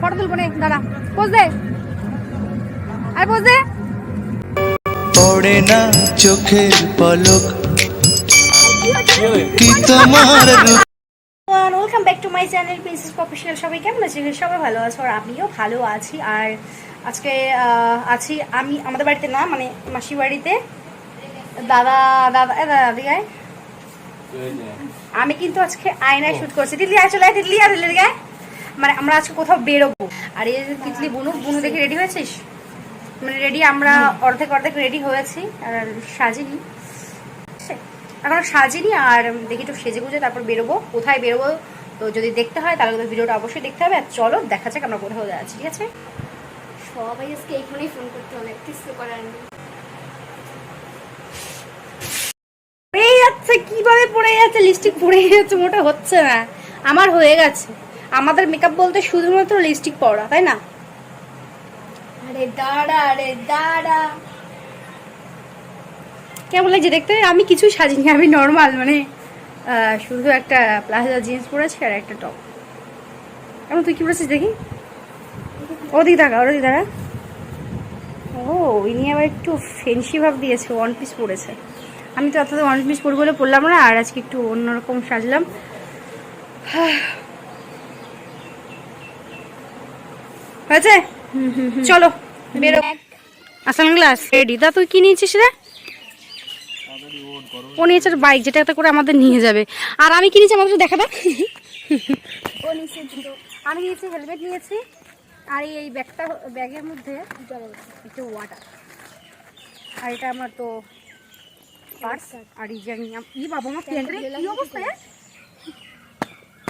Photo তুলবো নে দাঁড়া পোজ দে। আর পোজ দে। পড়ে না চোখের পলক। কি তোমার welcome back to my channel princess professional সবাই কেমন আছে? সবাই ভালো আছো আর আমিও ভালো আছি। আর আজকে আহ, আছি আমি আমাদের বাড়িতে না মানে মাসি বাড়িতে। দাদা দাদা দাদা দিগায় আমি কিন্তু আজকে আয়নায় শুট করছি। দিল্লি আয় চলে আয় দিল্লি আর দিল্লি গায় মানে আমরা আজকে কোথাও বেরোবো। আর এই যে তিতলি বুনু বুনু দেখে রেডি হয়েছিস? মানে রেডি আমরা অর্ধেক অর্ধেক রেডি হয়েছি আর সাজিনি। এখন সাজিনি আর দেখি একটু সেজে গুজে তারপর বেরোবো। কোথায় বেরোবো তো যদি দেখতে হয় তাহলে তো ভিডিওটা অবশ্যই দেখতে হবে। আর চলো দেখা যাক আমরা কোথাও যাচ্ছি ঠিক আছে? সবাই আজকে এইখানেই ফোন করতে হবে কিছু করার নেই। পড়ে যাচ্ছে কীভাবে পড়ে যাচ্ছে? লিপস্টিক পড়ে যাচ্ছে মোটা হচ্ছে না। আমার হয়ে গেছে। আমাদের মেকআপ বলতে শুধুমাত্র লিপস্টিক পরা তাই না? আরে দাঁড়া আরে দাঁড়া। কেমন লাগছে দেখতে? আমি কিছুই সাজিনি আমি নর্মাল মানে শুধু একটা প্লাজা জিন্স পরেছি আর একটা টপ এখন তুই কি পরেছিস দেখি? ওদিক দেখা ওদিক দেখা ও ইনি আবার একটু ফেন্সি ভাব দিয়েছে ওয়ান পিস পরেছে। আমি তো অত ওয়ান পিস পরবো বলে পরলাম না আর আজকে একটু অন্যরকম সাজলাম। হয়েছে? চলো বেরো। Assam glass ready. দা তুই কি নিয়েছিস রে? ও নিয়েছে বাইক যেটাতে করে আমাদের নিয়ে যাবে। আর আমি কি নিয়েছি আমাকে দেখা নিচে আমি নিয়েছি হেলমেট নিয়েছি আর এই- এই ব্যাগটা ব্যাগের মধ্যে একটু ওয়াটার আর এটা আমার তো পার্স আর এই যে আমি ই বাবা আমার প্যান্টের কি অবস্থা?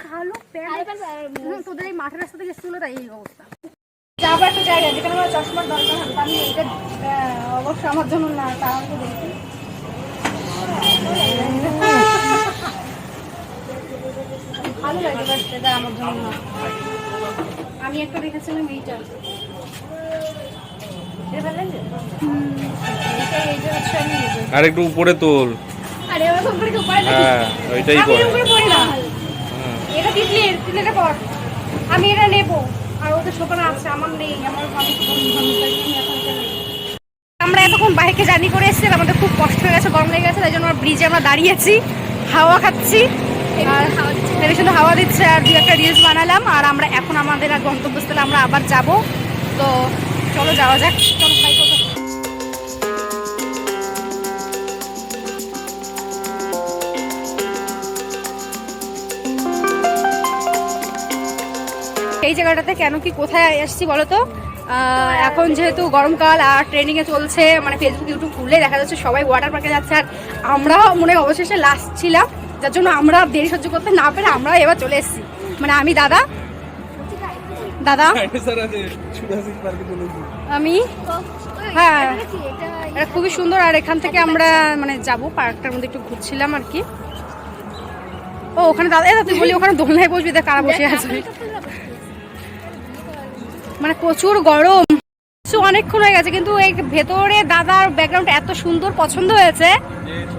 কালো প্যান্ট তোদের এই মাঠের রাস্তা থেকে এসেছিল তাই এই অবস্থা। যাব একটা জায়গায় যেখানে আমার চশমার দরকার হবে। আমি এটা অবশ্য আমার জন্য না তা আমি দেখি। ভালো লাগে বাট এটা আমার জন্য না। আমি একটা দেখেছিলাম এইটা। উপরে তোল। আরে ওরকম করে কেউ পারে নাকি? হ্যাঁ ওইটাই কর এরকম পড়ি না। হ্যাঁ। এটা পর। আমি এটা নেব। ওদের ছোকরা আছে আমার নেই আমার আমরা এতক্ষণ বাইকে জার্নি করে এসেছি আমাদের খুব কষ্ট হয়ে গেছে গরম লেগে গেছে তাই জন্য আমরা ব্রিজে আমরা দাঁড়িয়েছি হাওয়া খাচ্ছি আর শুধু হাওয়া দিচ্ছে আর দু একটা রিলস বানালাম আর আমরা এখন আমাদের আর গন্তব্যস্থলে আমরা আবার যাব। তো চলো যাওয়া যাক চলো বাই এই জায়গাটাতে কেন কি কোথায় এসেছি বলো তো এখন যেহেতু গরমকাল আর ট্রেনিংয়ে চলছে মানে ফেসবুক ইউটিউব খুললে দেখা যাচ্ছে সবাই ওয়াটার পার্কে যাচ্ছে। আর আমরা মনে হয় অবশেষে লাস্ট ছিলাম যার জন্য আমরা দেরি সহ্য করতে না পেরে আমরা এবার চলে এসেছি। মানে আমি দাদা। দাদা। আমি? হ্যাঁ। এটা খুবই সুন্দর আর এখান থেকে আমরা মানে যাব পার্কটার মধ্যে একটু ঘুরছিলাম আর কি। ও ওখানে দাদা, তুই বলি ওখানে দোলনায় বসবি দেখ কারা বসে আছে। মানে প্রচুর গরম। অনেকক্ষণ হয়ে গেছে, কিন্তু এই ভেতরে দাদার ব্যাকগ্রাউন্ড এত সুন্দর পছন্দ হয়েছে।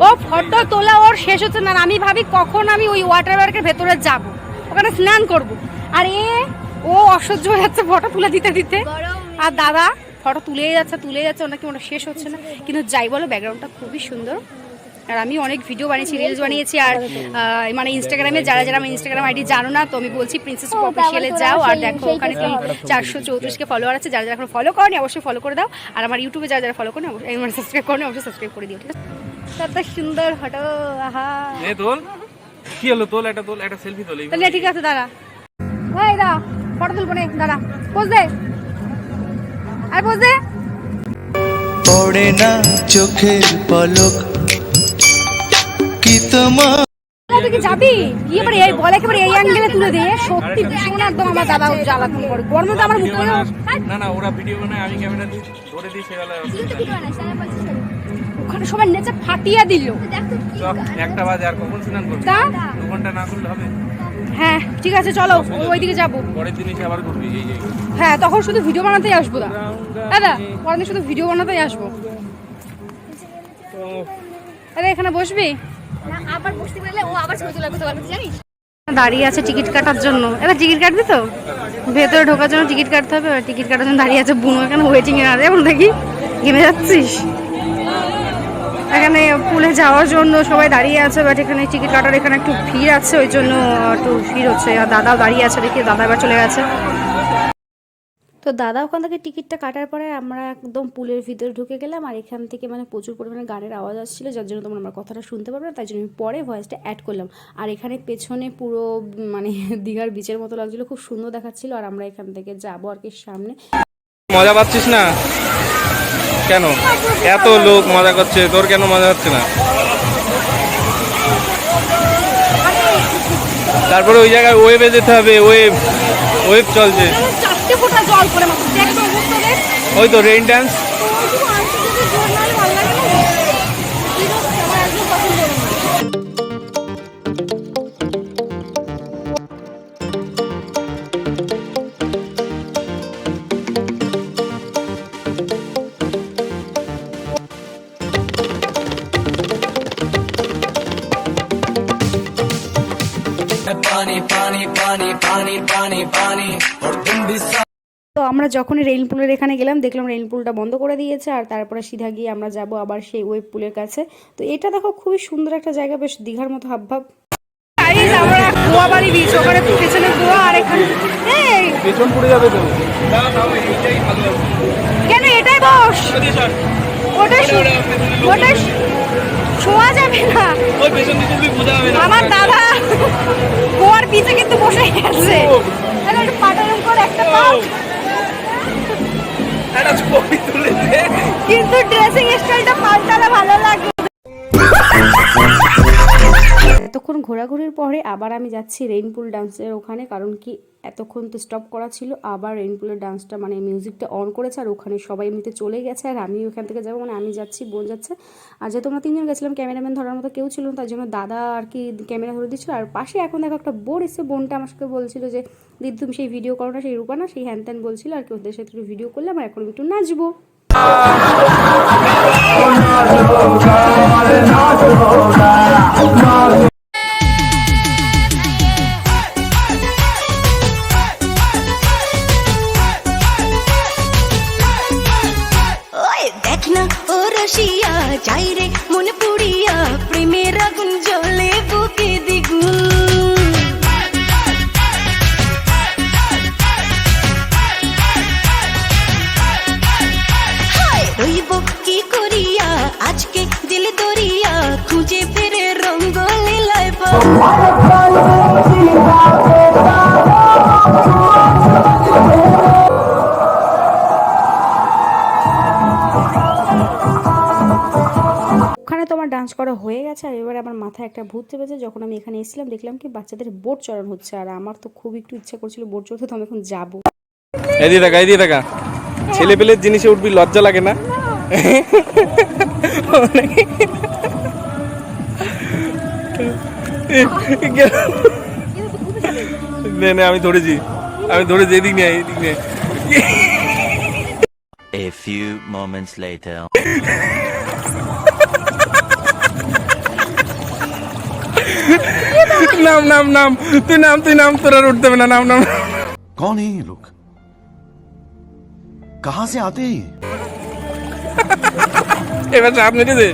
ও ফটো তোলা ওর শেষ হচ্ছে না, আমি ভাবি কখন আমি ওই ওয়াটার পার্কের ভেতরে যাব। ওখানে স্নান করব। আর এ ও অসহ্য হয়ে যাচ্ছে ফটো তুলে দিতে দিতে। আর দাদা ফটো তুলেই যাচ্ছে তুলেই যাচ্ছে ওনাকে ওটা শেষ হচ্ছে না। কিন্তু যাই বলো ব্যাকগ্রাউন্ডটা খুবই সুন্দর। আর আমি অনেক ভিডিও বানিয়েছি রিলস বানিয়েছি আর মানে ইনস্টাগ্রামে যারা যারা আমার ইনস্টাগ্রাম আইডি জানো না তো আমি বলছি প্রিন্সেস অফিসিয়ালে যাও আর দেখো ওখানে তুমি চারশো চৌত্রিশকে ফলোয়ার আছে যারা যারা এখন ফলো করনি অবশ্যই ফলো করে দাও। আর আমার ইউটিউবে যারা যারা ফলো করেন অবশ্যই মানে সাবস্ক্রাইব করেন অবশ্যই সাবস্ক্রাইব করে দিও ঠিক আছে? কত সুন্দর ফটো আহা। এ তোল। কি হলো তোল? একটা তোল একটা সেলফি তোল তাহলে ঠিক আছে দাঁড়া। ভাই দা ফটো তুলবো নে দাঁড়া। পোজ দে। আর পোজ দে। পড়ে না চোখের পলক। কি তোমার তুই যাবি? গিয়ে এবার এই বলে একেবারে এই অ্যাঙ্গেলে তুলে দিয়ে সত্যি ভীষণ একদম আমার দাদা জ্বালাতন করে গরমে তো আমার মুখে না না ওরা ভিডিও বানায় আমি ক্যামেরা ধরে দিই সেবেলা। ওখানে সবাই নেচে ফাটিয়ে দিল। একটা বাজে আর কখন স্নান করবি? তা? দু ঘণ্টা না করলে হবে। হ্যাঁ ঠিক আছে চলো ওইদিকে যাব। পরের দিন এসে আবার করবি এই এই হ্যাঁ তখন শুধু ভিডিও বানাতেই আসব দা দাদা পরের দিন শুধু ভিডিও বানাতেই আসব। আরে এখানে বসবি? দাঁড়িয়ে আছে টিকিট কাটার জন্য। এবার টিকিট কাটবি তো? ভেতরে ঢোকার জন্য টিকিট কাটতে হবে টিকিট কাটার জন্য দাঁড়িয়ে আছে বুনো। এখানে ওয়েটিং এ আছে এখন দেখি। ঘেমে যাচ্ছিস? এখানে পুলে যাওয়ার জন্য সবাই দাঁড়িয়ে আছে বাট এখানে টিকিট কাটার এখানে একটু ভিড় আছে, ওই জন্য একটু ভিড় হচ্ছে। আর দাদাও দাঁড়িয়ে আছে, দেখি দাদা এবার চলে গেছে। তো দাদা, ওখান থেকে টিকিটটা কাটার পরে আমরা একদম পুলের ভিতরে ঢুকে গেলাম আর এখান থেকে মানে প্রচুর পরিমাণে গানের আওয়াজ আসছিল, যার জন্য তোমরা আমার কথাটা শুনতে পারবে না, তাই জন্য আমি পরে ভয়েসটা অ্যাড করলাম। আর এখানে পেছনে পুরো মানে দীঘার বিচের মতো লাগছিল, খুব সুন্দর দেখাচ্ছিল আর আমরা এখান থেকে যাব আর কি সামনে। মজা পাচ্ছিস না? কেন? এত লোক মজা করছে, তোর কেন মজা হচ্ছে না? তারপরে ওই জায়গায় ওয়েবে যেতে হবে ওয়েব ওয়েব চলছে। পড়ে মাত্র দেখ ওই তো রেইন ড্যান্স তো আমরা যখনই রেইন পুলের এখানে গেলাম দেখলাম রেইন পুলটা বন্ধ করে দিয়েছে আর তারপরে সিধা গিয়ে আমরা যাব আবার সেই ওয়েব পুলের কাছে। তো এটা দেখো খুবই সুন্দর একটা জায়গা বেশ দীঘার মতো হাবভাব। আমরা গোয়া বাড়ি বিচ ওখানে পেছনে গোয়া আর এখানে পেছন পড়ে যাবে তো। কেন এটাই বস ওটা শো- ওটা শোয়া যাবে না। হবে আমার দাদা গোয়ার পিছে কিন্তু বসে গেছে তাহলে একটু পাটারম করে একটা একটা ছবি তুলে কিন্তু ড্রেসিং স্টাইলটা পাল্টালে ভালো লাগবে এতক্ষণ ঘোরাঘুরির পরে আবার আমি যাচ্ছি রেইনপুল ডান্সের ওখানে কারণ কি এতক্ষণ তো স্টপ করা ছিল আবার রেইনপুলের ডান্সটা মানে মিউজিকটা অন করেছে আর ওখানে সবাই এমনিতে চলে গেছে আর আমি ওখান থেকে যাব মানে আমি যাচ্ছি বোন যাচ্ছে আর যেহেতু আমরা তিনজন গেছিলাম ক্যামেরাম্যান ধরার মতো কেউ ছিল না তার জন্য দাদা আর কি ক্যামেরা ধরে দিচ্ছিল আর পাশে এখন দেখো একটা বোন এসে বোনটা আমার সাথে বলছিল যে দিদি তুমি সেই ভিডিও করো না সেই রূপা না সেই হ্যান ত্যান বলছিল আর কি ওদের সাথে একটু ভিডিও করলাম আর এখন একটু নাচবো ওই ও রসিয়া যাই রে মনে পুড়িয়া প্রেমের আগুন জ্বলে বুকে দ্বিগুণ রইব কি করিয়া আজকে দিল দরিয়া খুঁজে ফিরে রঙ্গ লীলায় পা একটা ভূত চেপেছে যখন আমি এখানে এসেছিলাম দেখলাম কি বাচ্চাদের বোট চড়ানো হচ্ছে। আর আমার তো খুব একটু ইচ্ছা করছিল বোট চড়তে তো আমি এখন যাব। এদিকে দেখা এদিকে দেখা। ছেলে পেলের জিনিসে উঠবি লজ্জা লাগে না? নে নে আমি ধরেছি। আমি ধরেছি এদিক নিয়ে এদিক নিয়ে A few moments later. নাম নাম নাম। তুই নাম তুই নাম তোর আর উঠতে হবে না। নাম নাম। কন এই লোক কাহা সে আতে এবার চাপ নিতে দে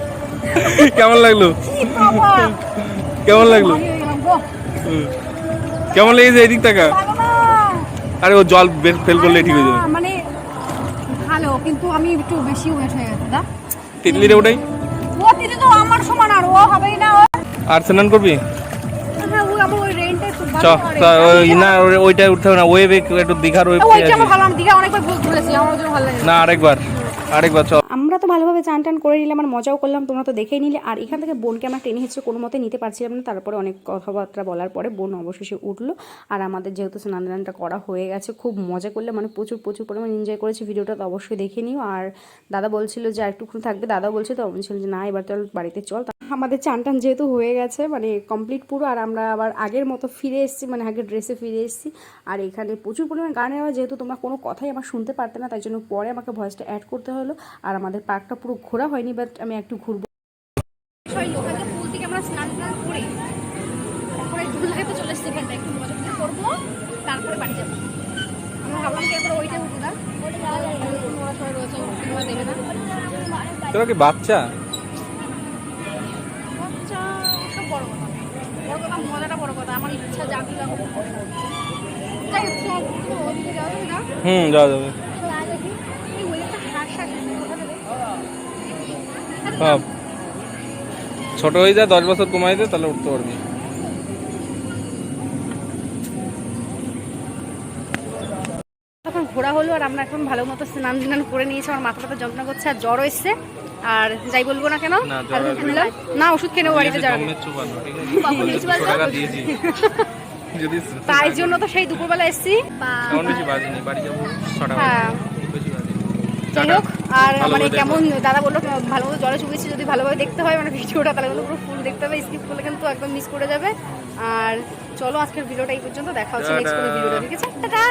কেমন লাগল? কেমন লাগল? কেমন লেগেছে এদিক টাকা আরে ও জল ফেল করলে ঠিক হয়ে যাবে। হ্যাঁ, মানে ভালো কিন্তু আমি একটু বেশি ওয়েট হয়ে গেছে দা তিতলিরে ওটাই? ও তিতলি তো আমার সমান আর ও হবেই না আর স্নান করবি? চ ওই না ওই- ওইটা উঠতে হবে না ওয়েবে একটু দীঘার ওয়েব না আরেকবার আরেকবার চ। তো ভালোভাবে চান টান করে নিলাম আর মজাও করলাম, তোমরা তো দেখেই নিলে। আর এখান থেকে বোনকে আমরা টেনে হিসেবে কোনো মতে নিতে পারছিলাম না, তারপরে অনেক কথাবার্তা বলার পরে বোন অবশেষে উঠল। আর আমাদের যেহেতু স্নান টানটা করা হয়ে গেছে, খুব মজা করলে মানে প্রচুর প্রচুর পরিমাণে এনজয় করেছি। ভিডিওটা তো অবশ্যই দেখে নিও। আর দাদা বলছিল যে একটুখানি থাকবে। দাদা বলছে তো বলছিল যে না, এবার চল বাড়িতে চল। আমাদের চান টান যেহেতু হয়ে গেছে মানে কমপ্লিট পুরো। আর আমরা আবার আগের মতো ফিরে এসেছি মানে আগের ড্রেসে ফিরে এসেছি। আর এখানে প্রচুর পরিমাণে গানের যেহেতু তোমরা কোনো কথাই আমার শুনতে পারতে না, তাই জন্য পরে আমাকে ভয়েসটা অ্যাড করতে হলো। আর আমাদের পার্কটা পুরো ঘোরা হয়নি বাট আমি একটু ঘুরবো। পুল আমরা স্নান তো চলে করব তারপরে বাড়ি ভাবলাম কি ওইটা কি বাচ্চা? বড় কথা। মজাটা বড় কথা আমার ইচ্ছা হুম যাওয়া যাবে। সব ছোট হয়ে যায় দশ বছর কমাই দে তাহলে উঠতে পারবি। তখন ঘোরা হলো আর আমরা এখন ভালো মতো স্নান টান করে নিয়েছি আমার মাথা ব্যথা যন্ত্রণা করছে আর জ্বর এসছে। আর যাই বলব না কেন? না, ওষুধ নেব বাড়িতে যাবে তাই জন্য তো সেই দুপুরবেলা এসছি। হ্যাঁ। যাই হোক আর মানে কেমন দাদা বলল ভালো মতো জলে শুকিয়েছি যদি ভালোভাবে দেখতে হয় মানে ভিডিওটা তাহলে পুরো ফুল দেখতে হবে স্কিপ করলে কিন্তু একদম মিস করে যাবে। আর চলো আজকের ভিডিওটা এই পর্যন্ত দেখা হচ্ছে নেক্সট ভিডিওটা ঠিক আছে? টাটা!